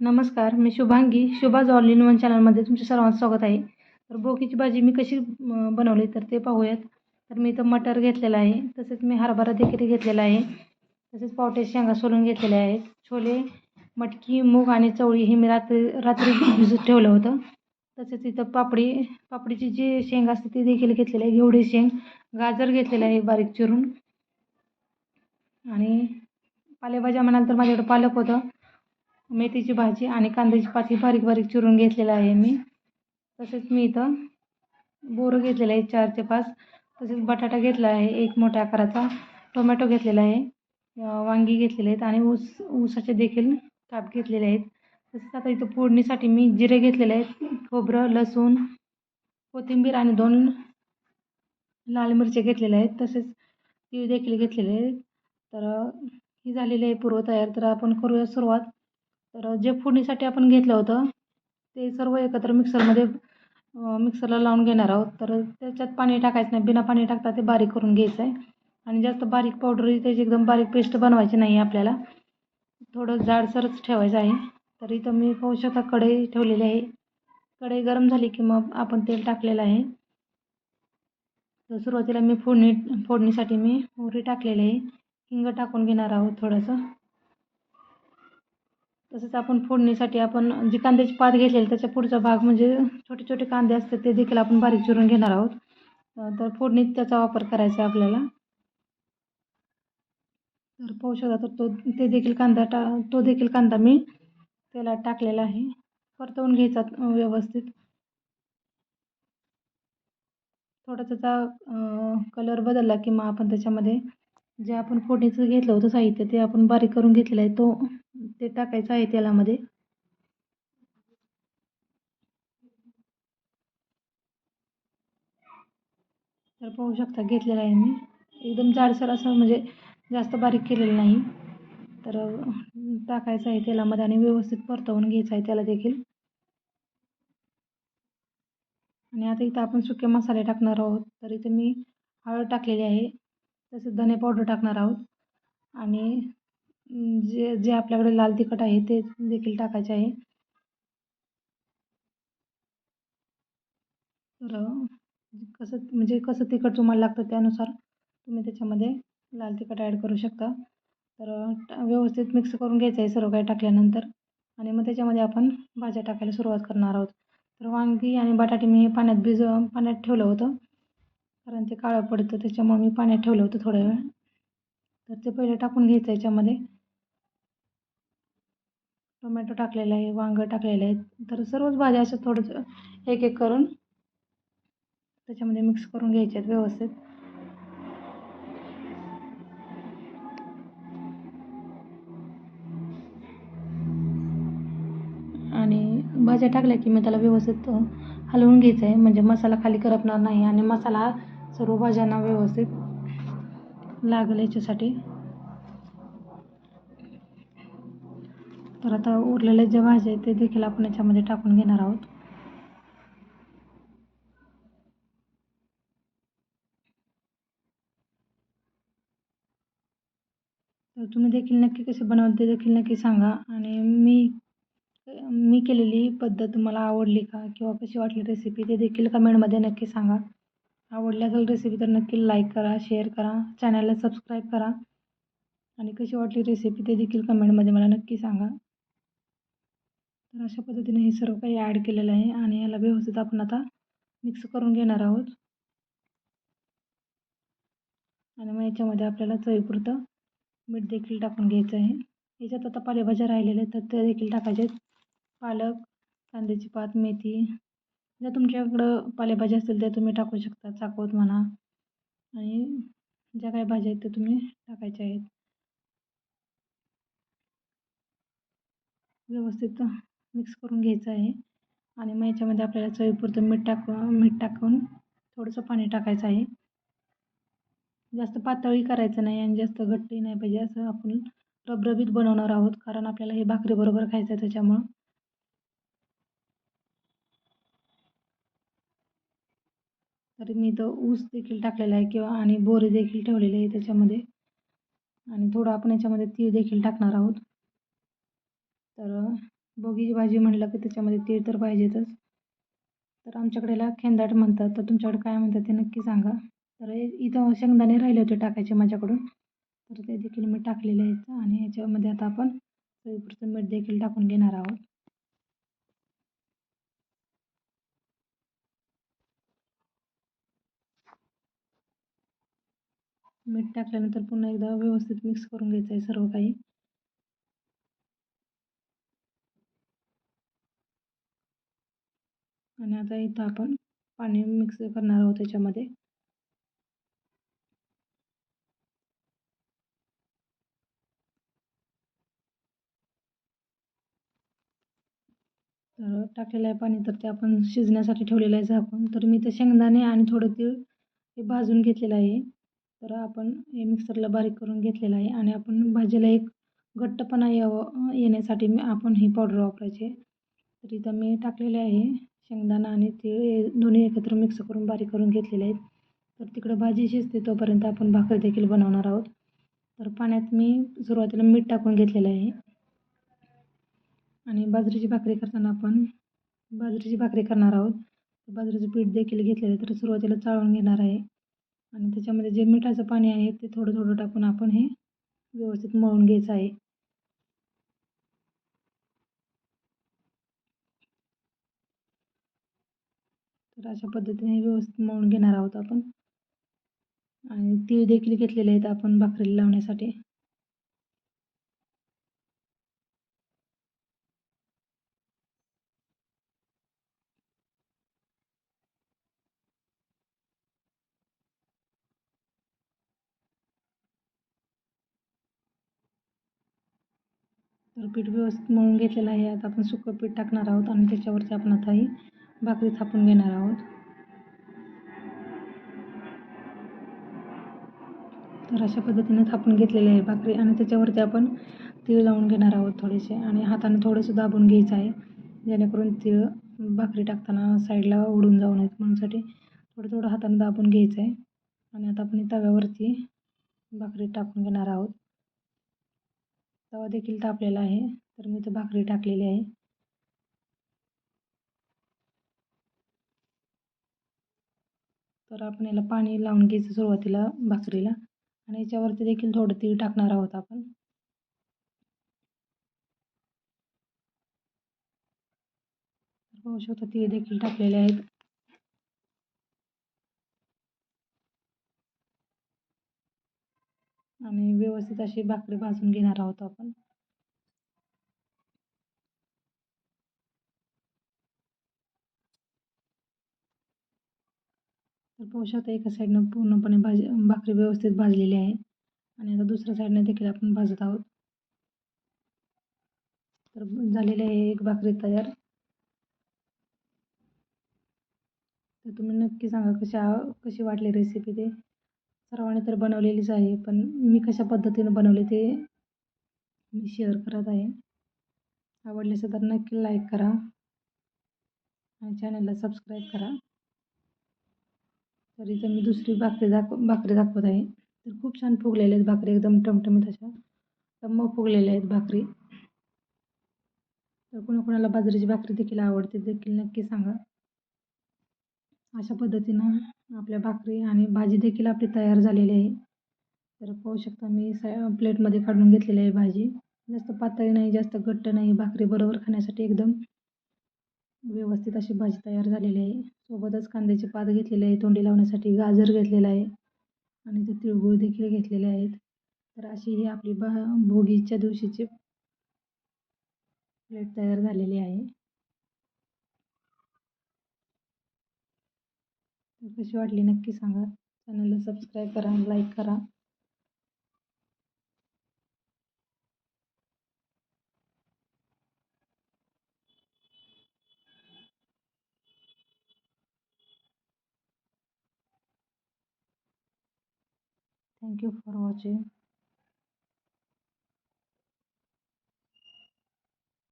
नमस्कार मी Shubhangi Shubhaj all in one चॅनलमध्ये तुमच्या सर्वांचं स्वागत आहे. तर बोकीची भाजी मी कशी बनवली तर ते पाहूयात. तर मी इथं मटर घेतलेलं आहे तसेच मी हरभरा देखील घेतलेला आहे तसेच पावटे शेंगा सोलून घेतलेल्या आहेत. छोले मटकी मूग आणि चवळी हे मी रात्री रात्री भिजत ठेवलं होतं. तसेच इथं पापडी पापडीची जी शेंग असते ती देखील घेतलेली आहे. घेवडी शेंग गाजर घेतलेलं आहे बारीक चिरून. आणि पालेभाज्या म्हणाल तर माझ्याकडे पालक होतं. मेथीची भाजी आणि कांद्याची पाती बारीक बारीक चिरून घेतलेलं आहे मी. तसेच मी इथं बोरं घेतलेलं आहे चार ते पाच. तसेच बटाटा घेतला आहे एक मोठ्या आकाराचा. टोमॅटो घेतलेला आहे वांगी घेतलेले आहेत आणि ऊस ऊसाचे देखील काप घेतलेले आहेत. तसेच आता इथं फोडणीसाठी मी जिरे घेतलेले आहेत खोबरं लसूण कोथिंबीर आणि दोन लाल मिरच्या घेतलेल्या आहेत. तसेच तीळ देखील घेतलेले आहेत. तर ही झालेली आहे पूर्व तयार तर आपण करूया सुरुवात. तर जे फोडणीसाठी आपण घेतलं होतं ते सर्व एकत्र मिक्सरमध्ये मिक्सरला लावून घेणार आहोत. तर त्याच्यात पाणी टाकायचं नाही. बिना पाणी टाकता ते बारीक करून घ्यायचं आहे. आणि जास्त बारीक पावडर त्याची एकदम बारीक पेस्ट बनवायची नाही आहे आपल्याला. थोडं जाडसरच ठेवायचं आहे. तर इथं मी पाहू शकता कढई ठेवलेली आहे. कढई गरम झाली की मग आपण तेल टाकलेलं आहे. तर सुरुवातीला मी फोडणी फोडणीसाठी मी मोहरी टाकलेली आहे. हिंग टाकून घेणार आहोत थोडंसं. तसंच आपण फोडणीसाठी आपण जी कांद्याची पात घेतलेली त्याच्या पुढचा भाग म्हणजे छोटे छोटे कांदे असतात ते देखील आपण बारीक चिरून घेणार आहोत. तर फोडणीत त्याचा वापर करायचा आहे आपल्याला. तर पाहू शकता तर तो ते देखील कांदा टा तो देखील कांदा मी त्याला टाकलेला आहे. परतवून घ्यायचा व्यवस्थित. थोडा त्याचा कलर बदलला की मग आपण त्याच्यामध्ये जे आपण फोडणीचं घेतलं होतं साहित्य ते आपण बारीक करून घेतलेलं आहे तो ते टाकायचं आहे तेलामध्ये. तर पाहू शकता घेतलेलं आहे मी. एकदम जाडसर असं म्हणजे जास्त बारीक केलेलं नाही. तर टाकायचं आहे तेलामध्ये आणि व्यवस्थित परतवून घ्यायचं आहे त्याला देखील. आणि आता इथं आपण सुके मसाले टाकणार आहोत. तर इथं मी हळद टाकलेली आहे. तसेच धने पावडर टाकणार आहोत. आणि जे जे आपल्याकडे लाल तिखट आहे ते देखील टाकायचे आहे. तर कसं म्हणजे कसं तिखट तुम्हाला लागतं त्यानुसार तुम्ही त्याच्यामध्ये लाल तिखट ॲड करू शकता. तर टा- व्यवस्थित मिक्स करून घ्यायचं आहे सर्व काही टाकल्यानंतर. आणि मग त्याच्यामध्ये आपण भाज्या टाकायला सुरुवात करणार आहोत. तर वांगी आणि बटाटे मी पाण्यात भिज पाण्यात ठेवलं होतं. कारण ते काळं पडतं त्याच्यामुळे मी पाण्यात ठेवलं होतं थोड्या वेळ. तर ते पहिले टाकून घ्यायचं याच्यामध्ये. टोमॅटो टाकलेलं आहे वांगं टाकलेलं आहे. तर सर्वच भाज्या अशा थोडंसं एक एक करून त्याच्यामध्ये मिक्स करून घ्यायचे आहेत व्यवस्थित. आणि भाज्या टाकल्या की मी त्याला व्यवस्थित हलवून घ्यायचं आहे म्हणजे मसाला खाली करपणार नाही आणि मसाला सर्व भाज्यांना व्यवस्थित लागेल याच्यासाठी. तर आता उरलेल्या ज्या भाज्या आहेत ते देखील आपण याच्यामध्ये टाकून घेणार आहोत. तर तुम्ही देखील नक्की कसे बनवाल ते देखील नक्की सांगा. आणि मी मी केलेली पद्धत तुम्हाला आवडली का किंवा कशी वाटली रेसिपी ते देखील कमेंटमध्ये नक्की सांगा. आवडली असेल रेसिपी तर नक्की लाईक करा शेअर करा. चॅनलला सबस्क्राईब करा. आणि कशी वाटली रेसिपी ते देखील कमेंटमध्ये मला नक्की सांगा. तर अशा पद्धतीने हे सर्व काही ॲड केलेलं आहे आणि याला व्यवस्थित आपण आता मिक्स करून घेणार आहोत. आणि मग याच्यामध्ये आपल्याला चवीपुरतं मीठ देखील टाकून घ्यायचं आहे. याच्यात आता पालेभाज्या राहिलेल्या आहेत तर त्या देखील टाकायच्या आहेत. पालक कांद्याची पात मेथी ज्या तुमच्याकडं पालेभाज्या असतील त्या तुम्ही टाकू शकता चाकवत म्हणा. आणि ज्या काही भाज्या आहेत त्या तुम्ही टाकायच्या आहेत. व्यवस्थित मिक्स करून घ्यायचं आहे. आणि मग याच्यामध्ये आपल्याला चवीपुरतं मीठ टाकून मीठ टाकून थोडंसं पाणी टाकायचं आहे. जास्त पातळी करायचं नाही आणि जास्त घट्टही नाही पाहिजे. असं आपण रबरबीत बनवणार आहोत. कारण आपल्याला हे भाकरीबरोबर खायचं आहे त्याच्यामुळं. तर मी इथं ऊस देखील टाकलेला आहे किंवा आणि बोरे देखील ठेवलेले आहे त्याच्यामध्ये. आणि थोडं आपण याच्यामध्ये तीळ देखील टाकणार आहोत. तर बोगीची भाजी म्हटलं की त्याच्यामध्ये तीळ तर पाहिजेतच. तर आमच्याकडेला खेंदाट म्हणतात. तर तुमच्याकडे काय म्हणतात ते नक्की सांगा. तर हे इथं शेंगदाणे राहिले होते टाकायचे माझ्याकडून. तर ते देखील मी टाकलेले आहेत. आणि याच्यामध्ये आता आपण चवीपुरतं मीठ देखील टाकून घेणार आहोत. मीठ टाकल्यानंतर पुन्हा एकदा व्यवस्थित मिक्स करून घ्यायचं आहे सर्व काही. आणि आता इथं आपण पाणी मिक्स करणार आहोत त्याच्यामध्ये. तर टाकलेलं आहे पाणी तर ते आपण शिजण्यासाठी ठेवलेलं आहे झाकून. तर मी ते शेंगदाणे आणि थोडं तीळ हे भाजून घेतलेलं आहे. तर आपण हे मिक्सरला बारीक करून घेतलेलं आहे आणि आपण भाजीला एक घट्टपणा यावं येण्यासाठी मी आपण ही पावडर वापरायची तर इथं मी टाकलेले आहे शेंगदाणा आणि तीळ. हे दोन्ही एकत्र मिक्स करून बारीक करून घेतलेले आहेत. तर तिकडं भाजी शिजते तोपर्यंत आपण भाकरी देखील बनवणार आहोत. तर पाण्यात मी सुरुवातीला मीठ टाकून घेतलेलं आहे. आणि बाजरीची भाकरी करताना आपण बाजरीची भाकरी करणार आहोत. बाजरीचं पीठ देखील घेतलेलं आहे. तर सुरुवातीला चाळून घेणार आहे. आणि त्याच्यामध्ये जे मिठाचं पाणी आहे ते थोडं थोडं टाकून आपण हे व्यवस्थित मळून घ्यायचं आहे. तर अशा पद्धतीने व्यवस्थित मळून घेणार आहोत आपण. आणि तीळ देखील घेतलेले आहेत आपण भाकरीला लावण्यासाठी. तर पीठ व्यवस्थित मळून घेतलेलं आहे. आता आपण सुकं पीठ टाकणार आहोत आणि त्याच्यावरती आपण आता ही भाकरी थापून घेणार आहोत. तर अशा पद्धतीने थापून घेतलेली आहे भाकरी आणि त्याच्यावरती आपण तीळ लावून घेणार आहोत थोडेसे आणि हाताने थोडंसं दाबून घ्यायचं आहे. जेणेकरून तीळ भाकरी टाकताना साईडला उडून जाऊ नयेत. म्हणूनसाठी थोडं थोडं हाताने दाबून घ्यायचं आहे. आणि आता आपण तव्यावरती भाकरी टाकून घेणार आहोत. तवा देखील तापलेला आहे. तर मी इथं भाकरी टाकलेली आहे. तर आपण याला पाणी लावून घ्यायचं सुरुवातीला भाकरीला. आणि याच्यावरती देखील थोडं तीळ टाकणार आहोत आपण. पाहू शकता तीळ देखील टाकलेले आहेत. आणि व्यवस्थित अशी भाकरी भाजून घेणार आहोत आपण. तर पाहू शकता एका साईडनं पूर्णपणे भाजी भाकरी व्यवस्थित भाजलेली आहे. आणि आता दुसऱ्या साईडनं देखील आपण भाजत आहोत. तर झालेली आहे एक भाकरी तयार. तर तुम्ही नक्की सांगा कशा कशी वाटली रेसिपी ते. सर्वांनी तर बनवलेलीच आहे पण मी कशा पद्धतीनं बनवले ते मी शेअर करत आहे. आवडले तर नक्की लाईक करा आणि चॅनलला सबस्क्राईब करा. तर इथं मी दुसरी भाकरी दाखव भाकरी दाखवत आहे. तर खूप छान फुगलेल्या आहेत भाकरी एकदम टमटमीत अशा टम्म फुगलेल्या आहेत भाकरी. तर कोणाकोणाला बाजरीची भाकरी देखील आवडते देखील नक्की सांगा. अशा पद्धतीनं आपल्या भाकरी आणि भाजी देखील आपली तयार झालेली आहे. तर पाहू शकता मी स प्लेटमध्ये काढून घेतलेली आहे भाजी. जास्त पातळी नाही जास्त घट्ट नाही. भाकरी बरोबर खाण्यासाठी एकदम व्यवस्थित अशी भाजी तयार झालेली आहे. सोबतच कांद्याचे पात घेतलेले आहे. तोंडी लावण्यासाठी गाजर घेतलेला आहे. आणि ते तिळगुळ देखील घेतलेले आहेत. तर अशी ही आपली भा भोगीच्या दिवशीची प्लेट तयार झालेली आहे. कशी वाटली? नक्की सांगा. चॅनलला सबस्क्राईब करा लाईक करा. You for watching.